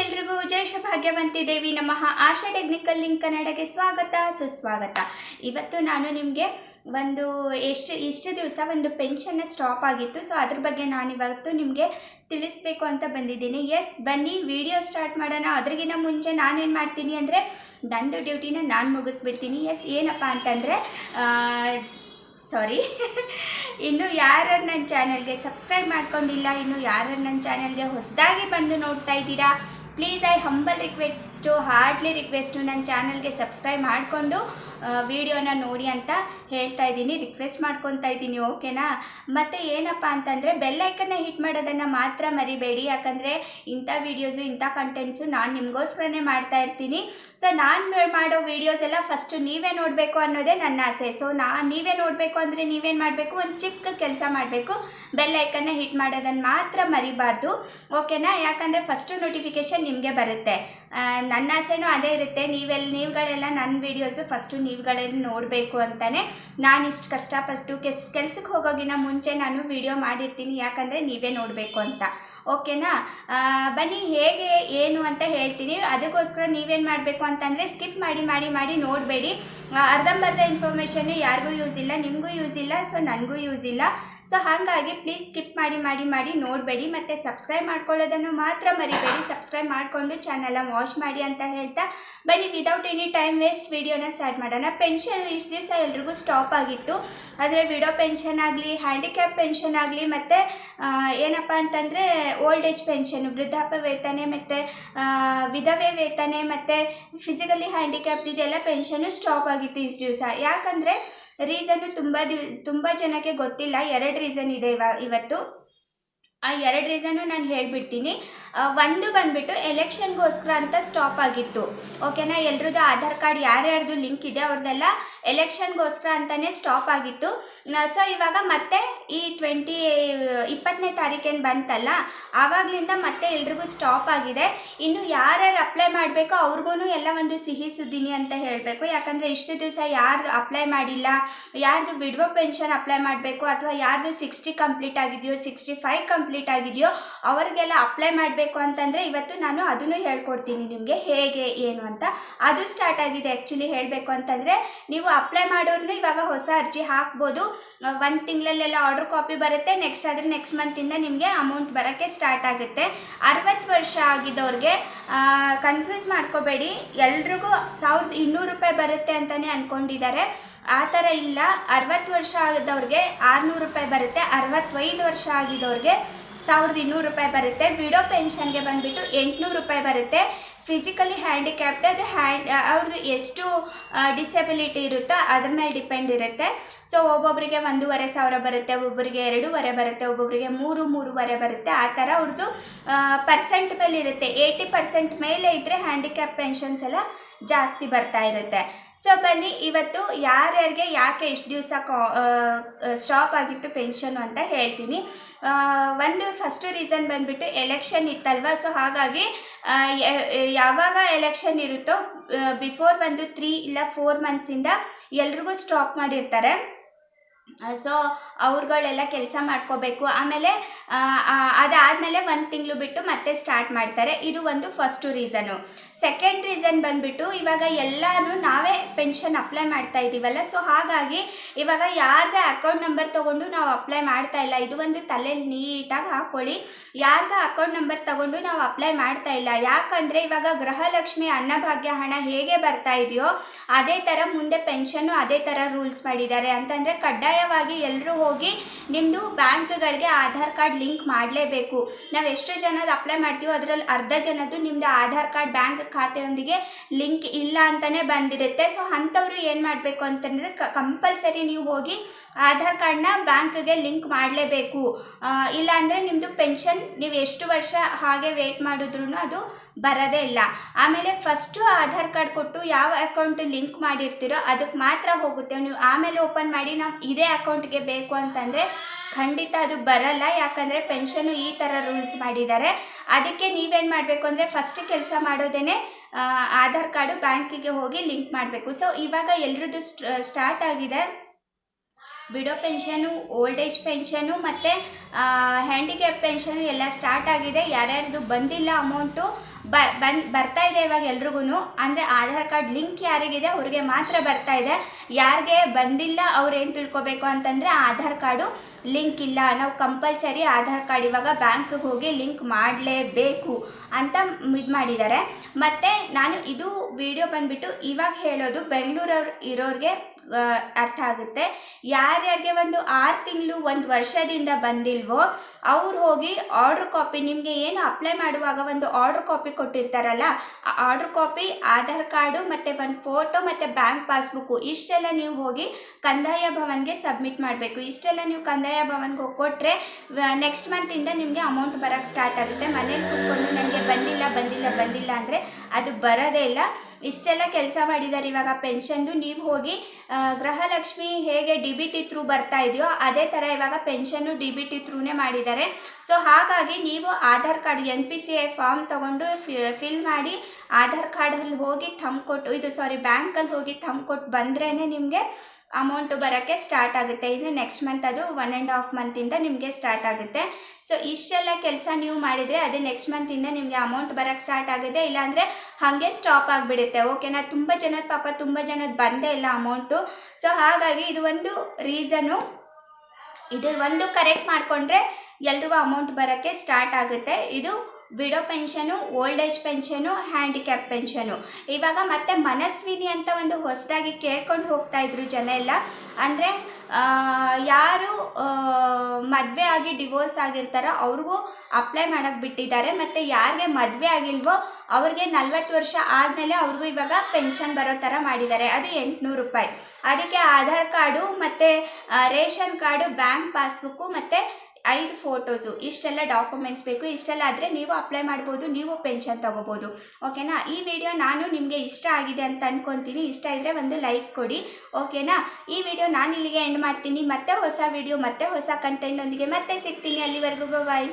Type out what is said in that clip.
ಎಲ್ರಿಗೂ ಜಯ ಭಾಗ್ಯವಂತಿ ದೇವಿ ನಮ್ಮ ಆಶಾ technical link ಕನ್ನಡಗೆ ಸ್ವಾಗತ, ಸುಸ್ವಾಗತ. ಇವತ್ತು ನಾನು ನಿಮಗೆ ಒಂದು ಎಷ್ಟು, ಇಷ್ಟು ದಿವಸ ಒಂದು ಪೆನ್ಷನ್ನ ಸ್ಟಾಪ್ ಆಗಿತ್ತು. ಸೊ, ಅದ್ರ ಬಗ್ಗೆ ನಾನು ಇವತ್ತು ನಿಮಗೆ ತಿಳಿಸ್ಬೇಕು ಅಂತ ಬಂದಿದ್ದೀನಿ. ಎಸ್ ಬನ್ನಿ, ವಿಡಿಯೋ ಸ್ಟಾರ್ಟ್ ಮಾಡೋಣ. ಅದ್ರಿಗಿನ ಮುಂಚೆ ನಾನೇನು ಮಾಡ್ತೀನಿ ಅಂದರೆ, ನಂದು ಡ್ಯೂಟಿನ ನಾನು ಮುಗಿಸ್ಬಿಡ್ತೀನಿ. ಎಸ್ ಏನಪ್ಪ ಅಂತಂದರೆ ಸಾರಿ ಇನ್ನು ಯಾರು ನನ್ನ ಚಾನಲ್ಗೆ ಸಬ್ಸ್ಕ್ರೈಬ್ ಮಾಡ್ಕೊಂಡಿಲ್ಲ, ಇನ್ನು ಯಾರು ನನ್ನ ಚಾನಲ್ಗೆ ಹೊಸದಾಗಿ ಬಂದು ನೋಡ್ತಾ ಇದ್ದೀರಾ please I humble request hardly request ನನ್ನ ಚಾನಲ್ಗೆ ಸಬ್ಸ್ಕ್ರೈಬ್ ಮಾಡಿಕೊಂಡು ವಿಡಿಯೋನ ನೋಡಿ ಅಂತ ಹೇಳ್ತಾ ಇದ್ದೀನಿ. ರಿಕ್ವೆಸ್ಟ್ ಮಾಡ್ಕೊತಾ ಇದ್ದೀನಿ ಓಕೆನಾ ಮತ್ತು ಏನಪ್ಪ ಅಂತಂದರೆ ಬೆಲ್ಲೈಕನ್ನ ಹಿಟ್ ಮಾಡೋದನ್ನು ಮಾತ್ರ ಮರಿಬೇಡಿ. ಯಾಕಂದರೆ, ಇಂಥ ವೀಡಿಯೋಸು ಇಂಥ ಕಂಟೆಂಟ್ಸು ನಾನು ನಿಮಗೋಸ್ಕರನೇ ಮಾಡ್ತಾ ಇರ್ತೀನಿ. ಸೊ ನಾನು ಮಾಡೋ ವೀಡಿಯೋಸ್ ಎಲ್ಲ ಫಸ್ಟು ನೀವೇ ನೋಡಬೇಕು ಅನ್ನೋದೇ ನನ್ನ ಆಸೆ. ಸೊ ನಾ ನೀವೇ ನೋಡಬೇಕು ಅಂದರೆ ನೀವೇನು ಮಾಡಬೇಕು? ಒಂದು ಚಿಕ್ಕ ಕೆಲಸ ಮಾಡಬೇಕು. ಬೆಲ್ಲೈಕನ್ನ ಹಿಟ್ ಮಾಡೋದನ್ನು ಮಾತ್ರ ಮರಿಬಾರ್ದು ಓಕೆನಾ ಯಾಕಂದರೆ ಫಸ್ಟು ನೋಟಿಫಿಕೇಷನ್ ನಿಮಗೆ ಬರುತ್ತೆ. ನನ್ನ ಆಸೆನೂ ಅದೇ ಇರುತ್ತೆ. ನೀವೆಲ್ಲ ನೀವುಗಳೆಲ್ಲ ನನ್ನ ವೀಡಿಯೋಸು ಫಸ್ಟು ನೀವುಗಳೆಲ್ಲ ನೋಡಬೇಕು ಅಂತಲೇ ನಾನು ಇಷ್ಟು ಕಷ್ಟಪಟ್ಟು ಕೆಸ್, ಕೆಲ್ಸಕ್ಕೆ ಹೋಗೋಗಿನ ಮುಂಚೆ ನಾನು ವಿಡಿಯೋ ಮಾಡಿರ್ತೀನಿ, ಯಾಕಂದರೆ ನೀವೇ ನೋಡಬೇಕು ಅಂತ. ಓಕೆನಾ? ಬನ್ನಿ, ಹೇಗೆ, ಏನು ಅಂತ ಹೇಳ್ತೀನಿ. ಅದಕ್ಕೋಸ್ಕರ ನೀವೇನು ಮಾಡಬೇಕು ಅಂತಂದರೆ ಸ್ಕಿಪ್ ಮಾಡಿ ಮಾಡಿ ಮಾಡಿ ನೋಡಬೇಡಿ. ಅರ್ಧಂಬರ್ಧ ಇನ್ಫಾರ್ಮೇಷನ್ನು ಯಾರಿಗೂ ಯೂಸ್ ಇಲ್ಲ, ನಿಮಗೂ ಯೂಸ್ ಇಲ್ಲ ಸೊ ನನಗೂ ಯೂಸ್ ಇಲ್ಲ. ಸೊ ಹಾಗಾಗಿ ಪ್ಲೀಸ್ ಸ್ಕಿಪ್ ಮಾಡಿ ಮಾಡಿ ಮಾಡಿ, ನೋಡಬೇಡಿ, ಮತ್ತು ಸಬ್ಸ್ಕ್ರೈಬ್ ಮಾಡ್ಕೊಳ್ಳೋದನ್ನು ಮಾತ್ರ ಮರಿಬೇಡಿ. ಸಬ್ಸ್ಕ್ರೈಬ್ ಮಾಡಿಕೊಂಡು ಚಾನಲ್ನ ವಾಚ್ ಮಾಡಿ ಅಂತ ಹೇಳ್ತಾ ಬನ್ನಿ. ವಿದೌಟ್ ಎನಿ ಟೈಮ್ ವೇಸ್ಟ್ ವಿಡಿಯೋನ ಸ್ಟಾರ್ಟ್ ಮಾಡೋಣ. ಪೆನ್ಷನ್ ಇಷ್ಟು ದಿವಸ ಎಲ್ರಿಗೂ ಸ್ಟಾಪ್ ಆಗಿತ್ತು. ಆದರೆ ವಿಡೋ ಪೆನ್ಷನ್ ಆಗಲಿ ಹ್ಯಾಂಡಿಕ್ಯಾಪ್ ಪೆನ್ಷನ್ ಆಗಲಿ, ಮತ್ತು ಏನಪ್ಪ ಅಂತಂದರೆ ಓಲ್ಡ್ ಏಜ್ ಪೆನ್ಷನ್ ವೃದ್ಧಾಪ್ಯ ವೇತನೆ, ಮತ್ತು ವಿಧವೆ ವೇತನೆ, ಮತ್ತು ಫಿಸಿಕಲಿ ಹ್ಯಾಂಡಿಕ್ಯಾಪ್ ಇದೆಲ್ಲ ಪೆನ್ಷನ್ನು ಸ್ಟಾಪ್ ಆಗಿತ್ತು ಇಷ್ಟು ದಿವಸ. ಯಾಕಂದರೆ ರೀಸನ್ನು ತುಂಬ ದಿವ್ ತುಂಬ ಜನಕ್ಕೆ ಗೊತ್ತಿಲ್ಲ. ಎರಡು ರೀಸನ್ ಇದೆ ಇವ ಇವತ್ತು. ಆ ಎರಡು ರೀಸನ್ನು ನಾನು ಹೇಳಿಬಿಡ್ತೀನಿ. ಒಂದು ಬಂದುಬಿಟ್ಟು ಎಲೆಕ್ಷನ್ಗೋಸ್ಕರ ಅಂತ ಸ್ಟಾಪ್ ಆಗಿತ್ತು. ಓಕೆನಾ ಎಲ್ರದ್ದು ಆಧಾರ್ ಕಾರ್ಡ್ ಯಾರ್ಯಾರ್ದು ಲಿಂಕ್ ಇದೆ ಅವ್ರದ್ದೆಲ್ಲ ಎಲೆಕ್ಷನ್ಗೋಸ್ಕರ ಅಂತಲೇ ಸ್ಟಾಪ್ ಆಗಿತ್ತು. ಸೊ ಇವಾಗ ಮತ್ತೆ ಈ ಟ್ವೆಂಟಿ ಇಪ್ಪತ್ತನೇ ತಾರೀಕೇನು ಬಂತಲ್ಲ, ಆವಾಗಲಿಂದ ಮತ್ತೆ ಎಲ್ರಿಗೂ ಸ್ಟಾಪ್ ಆಗಿದೆ. ಇನ್ನು ಯಾರ್ಯಾರು ಅಪ್ಲೈ ಮಾಡಬೇಕೋ ಅವ್ರಿಗೂ ಎಲ್ಲ ಒಂದು ಸಿಹಿ ಸುದ್ದಿನಿ ಅಂತ ಹೇಳಬೇಕು. ಯಾಕಂದರೆ ಇಷ್ಟು ದಿವಸ ಯಾರ್ದು ಅಪ್ಲೈ ಮಾಡಿಲ್ಲ, ಯಾರ್ದು ವಿಡ್ವೋ ಪೆನ್ಷನ್ ಅಪ್ಲೈ ಮಾಡಬೇಕು, ಅಥವಾ ಯಾರ್ದು ಸಿಕ್ಸ್ಟಿ ಕಂಪ್ಲೀಟ್ ಆಗಿದೆಯೋ ಸಿಕ್ಸ್ಟಿ ಫೈವ್ ಕಂಪ್ಲೀಟ್ ಆಗಿದೆಯೋ, ಅವರಿಗೆಲ್ಲ ಅಪ್ಲೈ ಮಾಡಬೇಕು ಅಂತಂದರೆ ಇವತ್ತು ನಾನು ಅದನ್ನು ಹೇಳ್ಕೊಡ್ತೀನಿ ನಿಮಗೆ, ಹೇಗೆ, ಏನು ಅಂತ. ಅದು ಸ್ಟಾರ್ಟ್ ಆಗಿದೆ ಆ್ಯಕ್ಚುಲಿ ಹೇಳಬೇಕು ಅಂತಂದರೆ, ನೀವು ಅಪ್ಲೈ ಮಾಡೋರು ಇವಾಗ ಹೊಸ ಅರ್ಜಿ ಹಾಕ್ಬೋದು. ಒಂದು ತಿಂಗಳಲ್ಲೆಲ್ಲ ಆರ್ಡರ್ ಕಾಪಿ ಬರುತ್ತೆ ನೆಕ್ಸ್ಟ್ ಆದರೆ ನೆಕ್ಸ್ಟ್ ಮಂತಿಂದ ನಿಮಗೆ ಅಮೌಂಟ್ ಬರೋಕ್ಕೆ ಸ್ಟಾರ್ಟ್ ಆಗುತ್ತೆ. ಅರವತ್ತು ವರ್ಷ ಆಗಿದ್ದವ್ರಿಗೆ ಕನ್ಫ್ಯೂಸ್ ಮಾಡ್ಕೋಬೇಡಿ. ಎಲ್ರಿಗೂ ಸಾವಿರದ ಇನ್ನೂರು ರೂಪಾಯಿ ಬರುತ್ತೆ ಅಂತಲೇ ಅಂದ್ಕೊಂಡಿದ್ದಾರೆ ಆ ಥರ ಇಲ್ಲ, ಅರವತ್ತು ವರ್ಷ ಆಗಿದ್ದವ್ರಿಗೆ ಆರುನೂರು ರೂಪಾಯಿ ಬರುತ್ತೆ, ಅರವತ್ತೈದು ವರ್ಷ ಆಗಿದ್ದವ್ರಿಗೆ ಸಾವಿರದ ಇನ್ನೂರು ರೂಪಾಯಿ ಬರುತ್ತೆ. ವಿಡೋ ಪೆನ್ಷನ್ಗೆ ಬಂದುಬಿಟ್ಟು ಎಂಟುನೂರು ರೂಪಾಯಿ ಬರುತ್ತೆ. ಫಿಸಿಕಲಿ ಹ್ಯಾಂಡಿಕ್ಯಾಪ್ಡ್ ಅದು ಹ್ಯಾಂಡ್ ಅವ್ರದ್ದು ಎಷ್ಟು ಡಿಸೆಬಿಲಿಟಿ ಇರುತ್ತೋ ಅದ್ರ ಮೇಲೆ ಡಿಪೆಂಡ್ ಇರುತ್ತೆ. ಸೊ ಒಬ್ಬೊಬ್ಬರಿಗೆ ಒಂದೂವರೆ ಸಾವಿರ ಬರುತ್ತೆ ಒಬ್ಬೊಬ್ಬರಿಗೆ ಎರಡೂವರೆ ಬರುತ್ತೆ ಒಬ್ಬೊಬ್ಬರಿಗೆ ಮೂರು, ಮೂರುವರೆ ಬರುತ್ತೆ. ಆ ಥರ ಅವ್ರದ್ದು ಪರ್ಸೆಂಟ್ ಮೇಲೆ ಇರುತ್ತೆ ಏಯ್ಟಿ ಪರ್ಸೆಂಟ್ ಮೇಲೆ ಇದ್ದರೆ ಹ್ಯಾಂಡಿಕ್ಯಾಪ್ ಪೆನ್ಷನ್ಸ್ ಎಲ್ಲ ಜಾಸ್ತಿ ಬರ್ತಾ ಇರುತ್ತೆ. ಸೊ ಬನ್ನಿ, ಇವತ್ತು ಯಾರ್ಯಾರಿಗೆ ಯಾಕೆ ಎಷ್ಟು ದಿವಸ ಸ್ಟಾಪ್ ಆಗಿತ್ತು ಪೆನ್ಷನ್ ಅಂತ ಹೇಳ್ತೀನಿ. ಒಂದು ಫಸ್ಟು ರೀಸನ್ ಬಂದ್ಬಿಟ್ಟು ಎಲೆಕ್ಷನ್ ಇತ್ತಲ್ವ? ಸೊ ಹಾಗಾಗಿ ಯಾವಾಗ ಎಲೆಕ್ಷನ್ ಇರುತ್ತೋ ಬಿಫೋರ್ ಒಂದು ತ್ರೀ ಇಲ್ಲ ಫೋರ್ ಮಂತ್ಸಿಂದ ಎಲ್ರಿಗೂ ಸ್ಟಾಪ್ ಮಾಡಿರ್ತಾರೆ. ಸೊ ಅವ್ರುಗಳೆಲ್ಲ ಕೆಲಸ ಮಾಡ್ಕೋಬೇಕು. ಆಮೇಲೆ ಅದಾದಮೇಲೆ ಒಂದು ತಿಂಗಳು ಬಿಟ್ಟು ಮತ್ತೆ ಸ್ಟಾರ್ಟ್ ಮಾಡ್ತಾರೆ. ಇದು ಒಂದು ಫಸ್ಟು ರೀಸನು ಸೆಕೆಂಡ್ ರೀಸನ್ ಬಂದುಬಿಟ್ಟು ಇವಾಗ ಎಲ್ಲರೂ ನಾವೇ ಪೆನ್ಷನ್ ಅಪ್ಲೈ ಮಾಡ್ತಾ ಇದ್ದೀವಲ್ಲ ಸೊ ಹಾಗಾಗಿ ಇವಾಗ ಯಾರ್ದೇ ಅಕೌಂಟ್ ನಂಬರ್ ತೊಗೊಂಡು ನಾವು ಅಪ್ಲೈ ಮಾಡ್ತಾ ಇಲ್ಲ. ಇದು ಒಂದು ತಲೆಯಲ್ಲಿ ನೀಟಾಗಿ ಹಾಕ್ಕೊಳ್ಳಿ ಯಾರ್ದ ಅಕೌಂಟ್ ನಂಬರ್ ತಗೊಂಡು ನಾವು ಅಪ್ಲೈ ಮಾಡ್ತಾ ಇಲ್ಲ. ಯಾಕಂದರೆ ಇವಾಗ ಗೃಹಲಕ್ಷ್ಮಿ ಅನ್ನಭಾಗ್ಯ ಹಣ ಹೇಗೆ ಬರ್ತಾ ಇದೆಯೋ, ಅದೇ ಥರ ಮುಂದೆ ಪೆನ್ಷನ್ನು ಅದೇ ಥರ ರೂಲ್ಸ್ ಮಾಡಿದ್ದಾರೆ. ಅಂತಂದರೆ ಕಡ್ಡಾಯವಾಗಿ ಎಲ್ಲರೂ ಹೋಗಿ ನಿಮ್ಮದು ಬ್ಯಾಂಕ್ಗಳಿಗೆ ಆಧಾರ್ ಕಾರ್ಡ್ ಲಿಂಕ್ ಮಾಡಲೇಬೇಕು. ನಾವು ಎಷ್ಟು ಜನದ ಅಪ್ಲೈ ಮಾಡ್ತೀವೋ ಅದರಲ್ಲಿ ಅರ್ಧ ಜನದ್ದು ನಿಮ್ಮದು ಆಧಾರ್ ಕಾರ್ಡ್ ಬ್ಯಾಂಕ್ ಖಾತೆಯೊಂದಿಗೆ ಲಿಂಕ್ ಇಲ್ಲ ಅಂತಲೇ ಬಂದಿರುತ್ತೆ. ಸೊ, ಅಂಥವ್ರು ಏನು ಮಾಡಬೇಕು ಅಂತಂದರೆ ಕಂಪಲ್ಸರಿ ನೀವು ಹೋಗಿ ಆಧಾರ್ ಕಾರ್ಡ್ನ ಬ್ಯಾಂಕ್ಗೆ ಲಿಂಕ್ ಮಾಡಲೇಬೇಕು. ಇಲ್ಲಾಂದರೆ ನಿಮ್ಮದು ಪೆನ್ಷನ್ ನೀವು ಎಷ್ಟು ವರ್ಷ ಹಾಗೆ ವೇಟ್ ಮಾಡಿದ್ರೂ ಅದು ಬರೋದೇ ಇಲ್ಲ. ಆಮೇಲೆ ಫಸ್ಟು ಆಧಾರ್ ಕಾರ್ಡ್ ಕೊಟ್ಟು ಯಾವ ಅಕೌಂಟ್ ಲಿಂಕ್ ಮಾಡಿರ್ತೀರೋ ಅದಕ್ಕೆ ಮಾತ್ರ ಹೋಗುತ್ತೆ. ನೀವು ಆಮೇಲೆ ಓಪನ್ ಮಾಡಿ ನಾವು ಇದೇ ಅಕೌಂಟ್ಗೆ ಬೇಕು ಅಂತಂದರೆ ಖಂಡಿತ ಅದು ಬರಲ್ಲ. ಯಾಕಂದರೆ ಪೆನ್ಷನು ಈ ಥರ ರೂಲ್ಸ್ ಮಾಡಿದ್ದಾರೆ. ಅದಕ್ಕೆ ನೀವೇನು ಮಾಡಬೇಕು ಅಂದರೆ ಫಸ್ಟ್ ಕೆಲಸ ಮಾಡೋದೇ ಆಧಾರ್ ಕಾರ್ಡು ಬ್ಯಾಂಕಿಗೆ ಹೋಗಿ ಲಿಂಕ್ ಮಾಡಬೇಕು. ಸೊ, ಇವಾಗ ಎಲ್ರದ್ದು ಸ್ಟಾರ್ಟ್ ಆಗಿದೆ. Widow pension, old age pension ಮತ್ತು ಹ್ಯಾಂಡಿಕ್ಯಾಪ್ ಪೆನ್ಷನು ಎಲ್ಲ ಸ್ಟಾರ್ಟ್ ಆಗಿದೆ. ಯಾರ್ಯಾರ್ದು ಬಂದಿಲ್ಲ ಅಮೌಂಟು, ಬ ಬರ್ತಾ ಇದೆ ಇವಾಗ ಎಲ್ರಿಗೂ ಅಂದರೆ ಆಧಾರ್ ಕಾರ್ಡ್ ಲಿಂಕ್ ಯಾರಿಗಿದೆ ಅವ್ರಿಗೆ ಮಾತ್ರ ಬರ್ತಾ ಇದೆ. ಯಾರಿಗೆ ಬಂದಿಲ್ಲ ಅವ್ರು ಏನು ತಿಳ್ಕೊಬೇಕು ಅಂತಂದರೆ ಆಧಾರ್ ಕಾರ್ಡು ಲಿಂಕ್ ಇಲ್ಲ. ನಾವು ಕಂಪಲ್ಸರಿ ಆಧಾರ್ ಕಾರ್ಡ್ ಇವಾಗ ಬ್ಯಾಂಕ್ಗೆ ಹೋಗಿ ಲಿಂಕ್ ಮಾಡಲೇಬೇಕು ಅಂತ ಇದು ಮಾಡಿದ್ದಾರೆ. ಮತ್ತು ನಾನು ಇದು ವಿಡಿಯೋ ಬಂದುಬಿಟ್ಟು ಇವಾಗ ಹೇಳೋದು, ಬೆಂಗಳೂರವ್ರು ಇರೋರಿಗೆ ಅರ್ಥ ಆಗುತ್ತೆ. ಯಾರ್ಯಾರಿಗೆ ಒಂದು ಆರು ತಿಂಗಳು ಒಂದು ವರ್ಷದಿಂದ ಬಂದಿಲ್ವೋ, ಅವ್ರು ಹೋಗಿ ಆರ್ಡ್ರ್ ಕಾಪಿ ನಿಮಗೆ ಏನು ಅಪ್ಲೈ ಮಾಡುವಾಗ ಒಂದು ಆರ್ಡ್ರ್ ಕಾಪಿ ಕೊಟ್ಟಿರ್ತಾರಲ್ಲ, ಆ ಆರ್ಡ್ರ್ ಕಾಪಿ ಆಧಾರ್ ಕಾರ್ಡು ಮತ್ತು ಒಂದು ಫೋಟೋ ಮತ್ತು ಬ್ಯಾಂಕ್ ಪಾಸ್ಬುಕ್ಕು ಇಷ್ಟೆಲ್ಲ ನೀವು ಹೋಗಿ ಕಂದಾಯ ಭವನ್ಗೆ ಸಬ್ಮಿಟ್ ಮಾಡಬೇಕು. ಇಷ್ಟೆಲ್ಲ ನೀವು ಕಂದಾಯ ಭವನ್ಗೆ ಹೋಗಿ ಕೊಟ್ಟರೆ ನೆಕ್ಸ್ಟ್ ಮಂತಿಂದ ನಿಮಗೆ ಅಮೌಂಟ್ ಬರೋಕ್ಕೆ ಸ್ಟಾರ್ಟ್ ಆಗುತ್ತೆ. ಮನೇಲಿ ಕೂತ್ಕೊಂಡು ನನಗೆ ಬಂದಿಲ್ಲ ಬಂದಿಲ್ಲ ಬಂದಿಲ್ಲ ಅಂದರೆ ಅದು ಬರೋದೇ ಇಲ್ಲ. ಇಷ್ಟೆಲ್ಲ ಕೆಲಸ ಮಾಡಿದ್ದಾರೆ ಇವಾಗ ಪೆನ್ಷನ್ದು. ನೀವು ಹೋಗಿ ಗೃಹಲಕ್ಷ್ಮಿ ಹೇಗೆ ಡಿ ಬಿ ಟಿ ಥ್ರೂ ಬರ್ತಾ ಇದೆಯೋ ಅದೇ ಥರ ಇವಾಗ ಪೆನ್ಷನ್ನು ಡಿ ಬಿ ಟಿ ಥ್ರೂನೇ ಮಾಡಿದ್ದಾರೆ ಸೊ ಹಾಗಾಗಿ ನೀವು Aadhaar card N P C I form ತೊಗೊಂಡು ಫಿಲ್ ಮಾಡಿ ಆಧಾರ್ ಕಾರ್ಡಲ್ಲಿ ಹೋಗಿ ತಂಬ್ಕೊಟ್ಟು ಕೊಟ್ಟು, ಇದು ಸಾರಿ ಬ್ಯಾಂಕಲ್ಲಿ ಹೋಗಿ ತಂಬ್ಕೊಟ್ಟು ಕೊಟ್ಟು ಬಂದ್ರೇ ನಿಮಗೆ ಅಮೌಂಟು ಬರೋಕ್ಕೆ ಸ್ಟಾರ್ಟ್ ಆಗುತ್ತೆ. ಇನ್ನು ನೆಕ್ಸ್ಟ್ ಮಂತ್ ಅದು ಒನ್ ಆ್ಯಂಡ್ ಹಾಫ್ ಮಂತಿಂದ ನಿಮಗೆ ಸ್ಟಾರ್ಟ್ ಆಗುತ್ತೆ. ಸೊ ಇಷ್ಟೆಲ್ಲ ಕೆಲಸ ನೀವು ಮಾಡಿದರೆ ಅದೇ ನೆಕ್ಸ್ಟ್ ಮಂತಿಂದ ನಿಮಗೆ ಅಮೌಂಟ್ ಬರೋಕ್ಕೆ ಸ್ಟಾರ್ಟ್ ಆಗುತ್ತೆ. ಇಲ್ಲಾಂದರೆ ಹಾಗೆ ಸ್ಟಾಪ್ ಆಗಿಬಿಡುತ್ತೆ. ಓಕೆನಾ ತುಂಬ ಜನದ ಪಾಪ ತುಂಬ ಜನದ ಬಂದೇ ಇಲ್ಲ ಅಮೌಂಟು ಸೊ ಹಾಗಾಗಿ ಇದು ಒಂದು ರೀಸನು ಇದು ಒಂದು ಕರೆಕ್ಟ್ ಮಾಡಿಕೊಂಡ್ರೆ ಎಲ್ರಿಗೂ ಅಮೌಂಟ್ ಬರೋಕ್ಕೆ ಸ್ಟಾರ್ಟ್ ಆಗುತ್ತೆ. ಇದು widow pension, old age pension, handicap pension. ಇವಾಗ ಮತ್ತೆ ಮನಸ್ವಿನಿ ಅಂತ ಒಂದು ಹೊಸದಾಗಿ ಕೇಳ್ಕೊಂಡು ಹೋಗ್ತಾ ಇದ್ರು ಜನ ಎಲ್ಲ. ಅಂದರೆ ಯಾರು ಮದುವೆ ಆಗಿ ಡಿವೋರ್ಸ್ ಆಗಿರ್ತಾರೋ ಅವ್ರಿಗೂ ಅಪ್ಲೈ ಮಾಡೋಕ್ಕೆ ಬಿಟ್ಟಿದ್ದಾರೆ. ಮತ್ತು ಯಾರಿಗೆ ಮದುವೆ ಆಗಿಲ್ವೋ ಅವ್ರಿಗೆ ನಲ್ವತ್ತು ವರ್ಷ ಆದಮೇಲೆ ಅವ್ರಿಗೂ ಇವಾಗ ಪೆನ್ಷನ್ ಬರೋ ಥರ ಮಾಡಿದ್ದಾರೆ. ಅದು ಎಂಟುನೂರು ರೂಪಾಯಿ. ಅದಕ್ಕೆ ಆಧಾರ್ ಕಾರ್ಡು ಮತ್ತು ರೇಷನ್ ಕಾರ್ಡು, ಬ್ಯಾಂಕ್ ಪಾಸ್ಬುಕ್ಕು ಮತ್ತು ಐದು ಫೋಟೋಸು, ಇಷ್ಟೆಲ್ಲ ಡಾಕ್ಯುಮೆಂಟ್ಸ್ ಬೇಕು, ಇಷ್ಟೆಲ್ಲ ಆದರೆ ನೀವು ಅಪ್ಲೈ ಮಾಡ್ಬೋದು, ನೀವು ಪೆನ್ಷನ್ ತೊಗೋಬೋದು. ಓಕೆನಾ? ಈ ವಿಡಿಯೋ ನಾನು ನಿಮಗೆ ಇಷ್ಟ ಆಗಿದೆ ಅಂತ ಅನ್ಕೊತೀನಿ. ಇಷ್ಟ ಇದ್ದರೆ ಒಂದು ಲೈಕ್ ಕೊಡಿ. ಓಕೆನಾ? ಈ ವಿಡಿಯೋ ನಾನು ಇಲ್ಲಿಗೆ ಎಂಡ್ ಮಾಡ್ತೀನಿ. ಮತ್ತೆ ಹೊಸ ವಿಡಿಯೋ, ಮತ್ತೆ ಹೊಸ ಕಂಟೆಂಟೊಂದಿಗೆ ಮತ್ತೆ ಸಿಗ್ತೀನಿ. ಅಲ್ಲಿವರೆಗೂ ಬಾಯ್